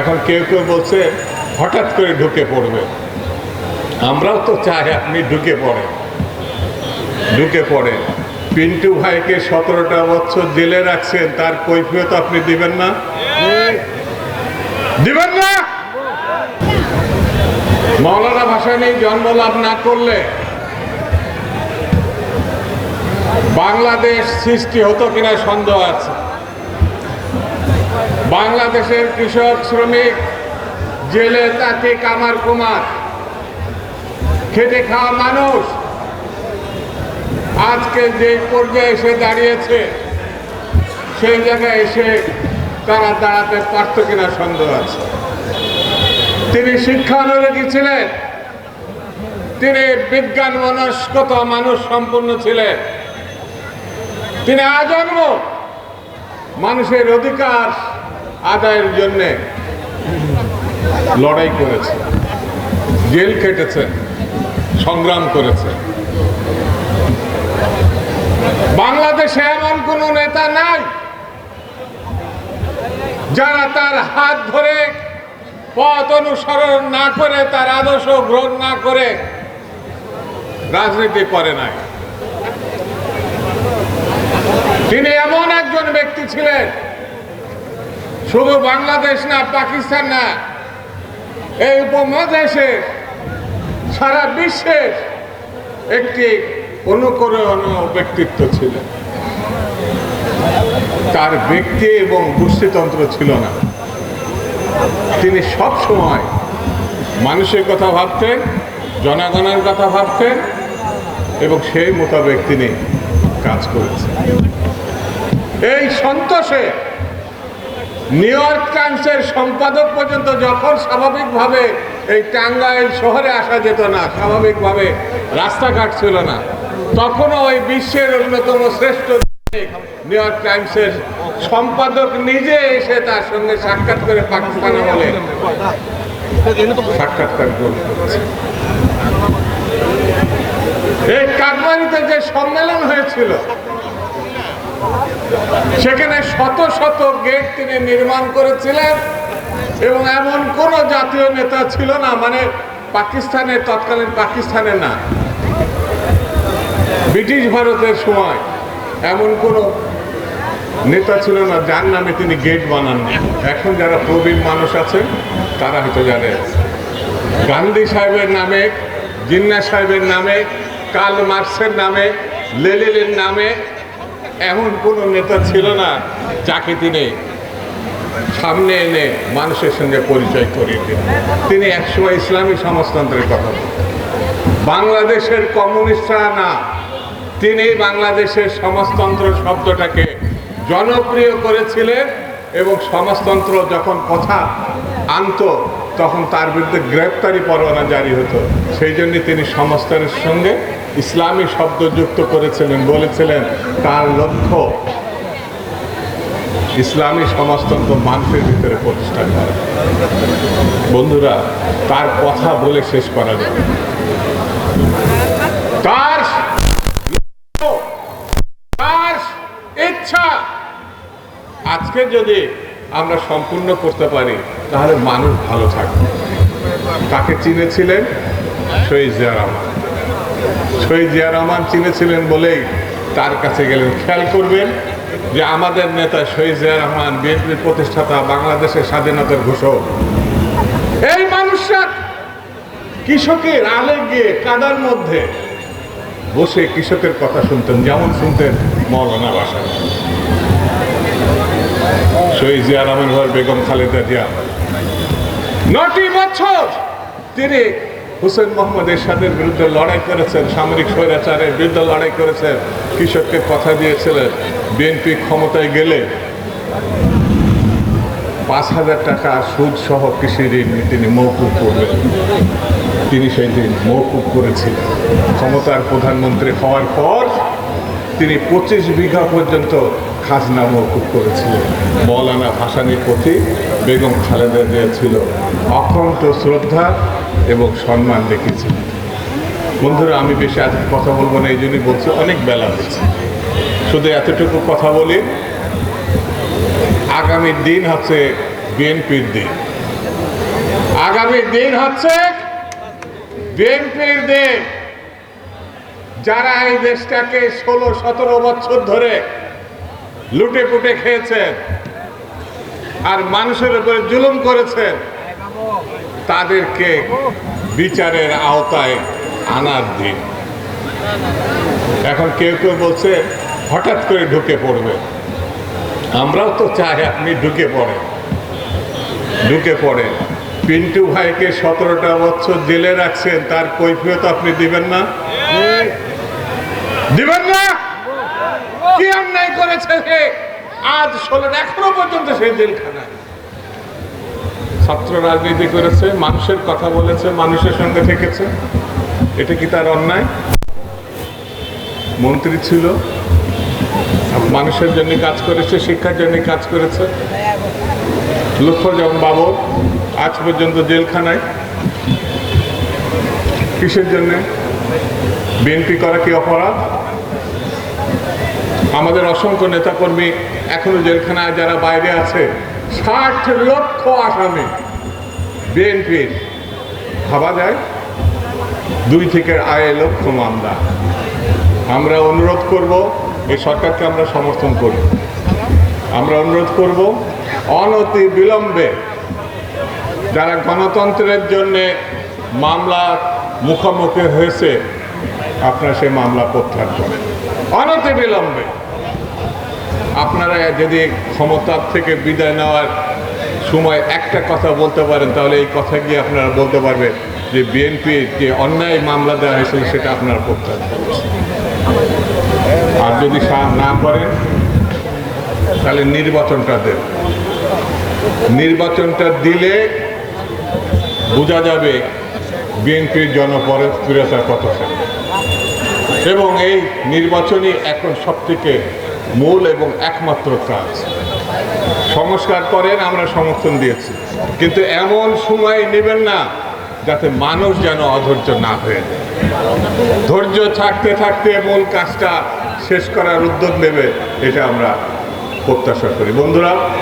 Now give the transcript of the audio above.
এখন কেউ কেউ বলছে, হঠাৎ করে ঢুকে পড়বে। আমরাও তো চাই আপনি ঢুকে পড়েন। ঢুকে পড়েন। পিন্টু ভাইকে সতেরোটা বছর জেলে রাখছেন, তার কৈফিয়ত আপনি দিবেন না? দিবেন না! মৌলানা ভাষা নিয়ে জন্ম লাভ না করলে বাংলাদেশ সৃষ্টি হতো কিনা সন্দেহ আছে। বাংলাদেশের কৃষক, শ্রমিক, জেলে তাকে কামার কুমার, খেটে খাওয়া মানুষ আজকে যে পর্যায়ে এসে দাঁড়িয়েছে, সেই জায়গায় এসে তারা দাঁড়াতে পারত কিনা সন্দেহ আছে। তিনি শিক্ষানুরাগী ছিলেন তিনি বিজ্ঞান মনস্কতা মানুষ সম্পন্ন ছিলেন। তিনি আজন্ম মানুষের অধিকার আদায়ের জন্য লড়াই করেছে, জেল কেটেছেন সংগ্রাম করেছে। বাংলাদেশে এমন কোন নেতা নাই যারা তার হাত ধরে পথ অনুসরণ না করে, তার আদর্শ গ্রহণ না করে রাজনীতি করে নাই। তিনি এমন একজন ব্যক্তি ছিলেন শুধু বাংলাদেশ না, পাকিস্তান না, এই উপমহাদেশে সারা বিশ্বের একটি অনুকরণীয় ব্যক্তিত্ব ছিলেন তার ব্যক্তি এবং গোষ্ঠীতন্ত্র ছিল না। তিনি সব সময় মানুষের কথা ভাবতেন, জনগণের কথা ভাবতেন এবং সেই মোতাবেক তিনি কাজ করেছেন। এই সন্তোষে নিউ ইয়র্ক টাইমসের সম্পাদক পর্যন্ত যখন স্বাভাবিকভাবে এই টাঙ্গাইল শহরে আসা যেত না, স্বাভাবিকভাবে রাস্তাঘাট ছিল না, তখনও ওই বিশ্বের অন্যতম শ্রেষ্ঠ নিউ ইয়র্ক টাইমসের সম্পাদক নিজে এসে তার সঙ্গে সাক্ষাৎ করে পাকিস্তানে বলে সাক্ষাৎকার এই কাকমানিতে যে সম্মেলন হয়েছিল সেখানে শত শত গেট তিনি নির্মাণ করেছিলেন এবং এমন কোন জাতীয় নেতা ছিল না মানে পাকিস্তানের তৎকালীন পাকিস্তানে না। ব্রিটিশ ভারতের সময় এমন কোন নেতা ছিল না যার নামে তিনি গেট বানাননি। এখন যারা প্রবীণ মানুষ আছেন, তারা হয়তো জানে। গান্ধী সাহেবের নামে, জিন্না সাহেবের নামে, কার্ল মার্সের নামে লেলিনের নামে এমন কোনো নেতা ছিল না যাকে তিনি সামনে এনে মানুষের সঙ্গে পরিচয় করিয়ে দিন তিনি একসময় ইসলামী সমাজতন্ত্রের কথা বলতেন। বাংলাদেশের কমিউনিস্টরা না, তিনি বাংলাদেশের সমাজতন্ত্র শব্দটাকে জনপ্রিয় করেছিলেন এবং সমাজতন্ত্র যখন কথা আনত তখন তার বিরুদ্ধে গ্রেপ্তারি পরোয়ানা জারি হতো। সেই জন্য তিনি সমাজতন্ত্রের সঙ্গে ইসলামী শব্দ যুক্ত করেছিলেন, বলেছিলেন, তার লক্ষ্য ইসলামী সমাজতন্ত্র মানুষের ভিতরে প্রতিষ্ঠা করা। বন্ধুরা, তার কথা বলে শেষ করা যাবে তার আজকে যদি আমরা সম্পূর্ণ করতে পারি, তাহলে মানুষ ভালো থাকবে। তাকে চিনেছিলেন? শহীদ জিয়া রহমান। শহীদ জিয়া রহমান চিনেছিলেন বলেই তার কাছে গেলেন। খেয়াল করবেন যে আমাদের নেতা শহীদ জিয়া রহমান বিএনপির প্রতিষ্ঠাতা, বাংলাদেশের স্বাধীনতার ঘোষক। এই মানুষরা কৃষকের আলে গিয়ে কাদার মধ্যে বসে কৃষকের কথা শুনতেন, যেমন শুনতেন মৌলানা বাসা শহীদ জিয়া রহমান ঘর বেগম খালেদা জিয়া। নটি বছর তিনি হুসেন মোহাম্মদ এরশাদের বিরুদ্ধে লড়াই করেছেন, সামরিক স্বৈরাচারের বিরুদ্ধে লড়াই করেছেন, কৃষককে কথা দিয়েছিলেন, বিএনপি ক্ষমতায় গেলে পাঁচ হাজার টাকা সুদ সহ কৃষি ঋণ তিনি মৌকুব করবেন। তিনি সেই দিন মৌকুব করেছিলেন। ক্ষমতার প্রধানমন্ত্রী হওয়ার পর তিনি পঁচিশ বিঘা পর্যন্ত খাজনা মৌকুব করেছিলেন। মৌলানা ভাসানির প্রতি বেগম খালেদা জিয়া ছিল অকণ্ঠ শ্রদ্ধা এবং সম্মান রেখেছিলেন বন্ধুরা, আমি বেশি আজকে কথা বলব না, এই জন্যই বলছি অনেক বেলা হয়েছে। শুধু এতটুকু কথা বলি, আগামী দিন হচ্ছে বিএনপির দিন। আগামী দিন হচ্ছে বিএনপির দিন। যারা এই দেশটাকে ষোলো, সতেরো বছর ধরে লুটে পুটে খেয়েছেন আর মানুষের উপরে জুলুম করেছেন, তাদেরকে বিচারের আওতায় আনার দিন। এখন কেউ কেউ বলছে, হঠাৎ করে ঢুকে পড়বে। আমরাও তো চাই আপনি ঢুকে পড়েন। ঢুকে পড়েন। পিন্টু ভাইকে সতেরোটা বছর জেলে রাখছেন, তার কৈফিয়ত আপনি দিবেন না? দিবেন না? কি অন্যায় করেছে সে? আজ ষোলো এখনও পর্যন্ত সে জেলখানায় ছাত্র রাজনীতি করেছে, মানুষের কথা বলেছে, মানুষের সঙ্গে থেকেছে। এটা কি তার অন্যায়? মন্ত্রী ছিল, মানুষের জন্য কাজ করেছে, শিক্ষার জন্য কাজ করেছে। লক্ষ্য লুৎফর বাবু আজ পর্যন্ত জেলখানায়। কিসের জন্য? বিএনপি করা কি অপরাধ? আমাদের অসংখ্য নেতাকর্মী এখনও জেলখানায়, যারা বাইরে আছে, ষাট লক্ষ আসামি বিএনপির। ভাবা যায়? দুই থেকে আড়াই লক্ষ মামলা। আমরা অনুরোধ করব, এই সরকারকে আমরা সমর্থন করি। আমরা অনুরোধ করব, অনতি বিলম্বে যারা গণতন্ত্রের জন্যে মামলা মুখোমুখি হয়েছে, আপনারা সেই মামলা প্রত্যাহার করেন। অনতি বিলম্বে। আপনারা যদি ক্ষমতার থেকে বিদায় নেওয়ার সময় একটা কথা বলতে পারেন, তাহলে এই কথা গিয়ে আপনারা বলতে পারবেন যে বিএনপির যে অন্যায় মামলা দেওয়া হয়েছিল সেটা আপনারা প্রত্যাহার আর যদি সা- না করেন, তাহলে নির্বাচনটা দেন। নির্বাচনটা দিলে বোঝা যাবে বিএনপির জনপ্রিয়তা কত এবং এই নির্বাচনই এখন সবথেকে মূল এবং একমাত্র কাজ। সংস্কার করেন, আমরা সমর্থন দিয়েছি। কিন্তু এমন সময় নেবেন না যাতে মানুষ যেন অধৈর্য না হয়ে যায়। ধৈর্য থাকতে থাকতে মূল কাজটা শেষ করার উদ্যোগ নেবে, এটা আমরা প্রত্যাশা করি। বন্ধুরা